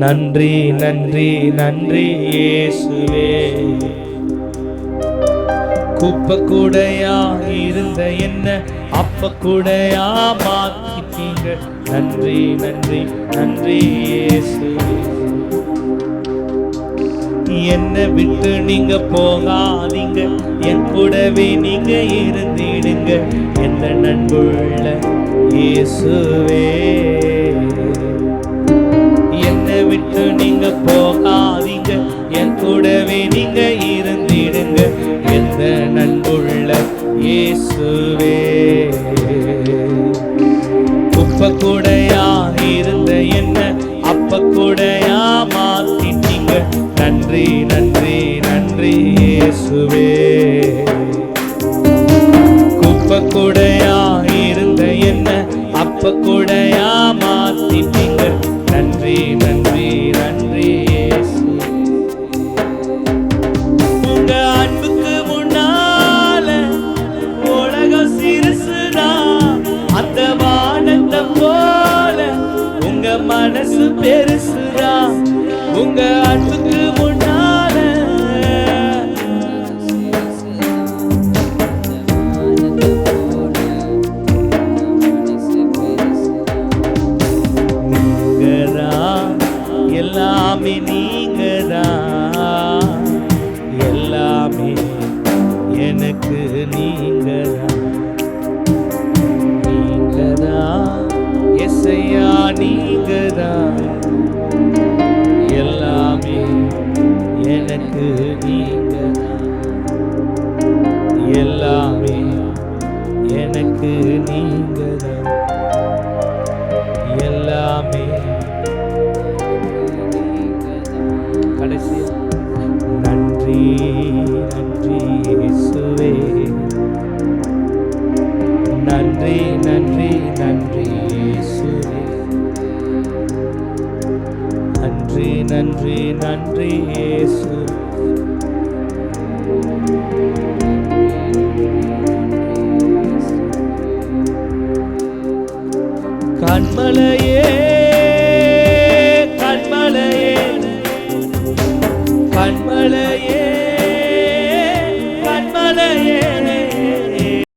நன்றி நன்றி நன்றி இயேசுவே. குப்பை கூடையா இருந்த என்ன அப்ப கூடையா மாத்திட்டீங்க? நன்றி நன்றி நன்றி இயேசுவே. என்னை விட்டு நீங்க போகாதீங்க. என் கூடவே நீங்க இருந்திடுங்க. எந்த நண்புள்ள இயேசுவே. நீங்க இருந்திடுங்க. எந்த நண்புள்ள இயேசுவே. குப்பை கூடையா இருந்த என்ன? அப்ப கூடையா மாத்திட்டீங்க நன்றி நன்றி நன்றி இயேசுவே. குப்ப கூடையா இருந்த என்ன? அப்ப கூடையா உங்க மனசு பெருசுதான் உங்க அன்புக்கு முன்னால. எல்லாமே நீ நீங்கதான் எல்லாமே எனக்கு நீங்கதான் எல்லாமே கடைசியா நன்றி நன்றி இயேசுவே. நன்றி நன்றி நன்றி இயேசுவே. நன்றி நன்றி நன்றி இயேசு கண்மலையே கண்மலையே கண்மலையே.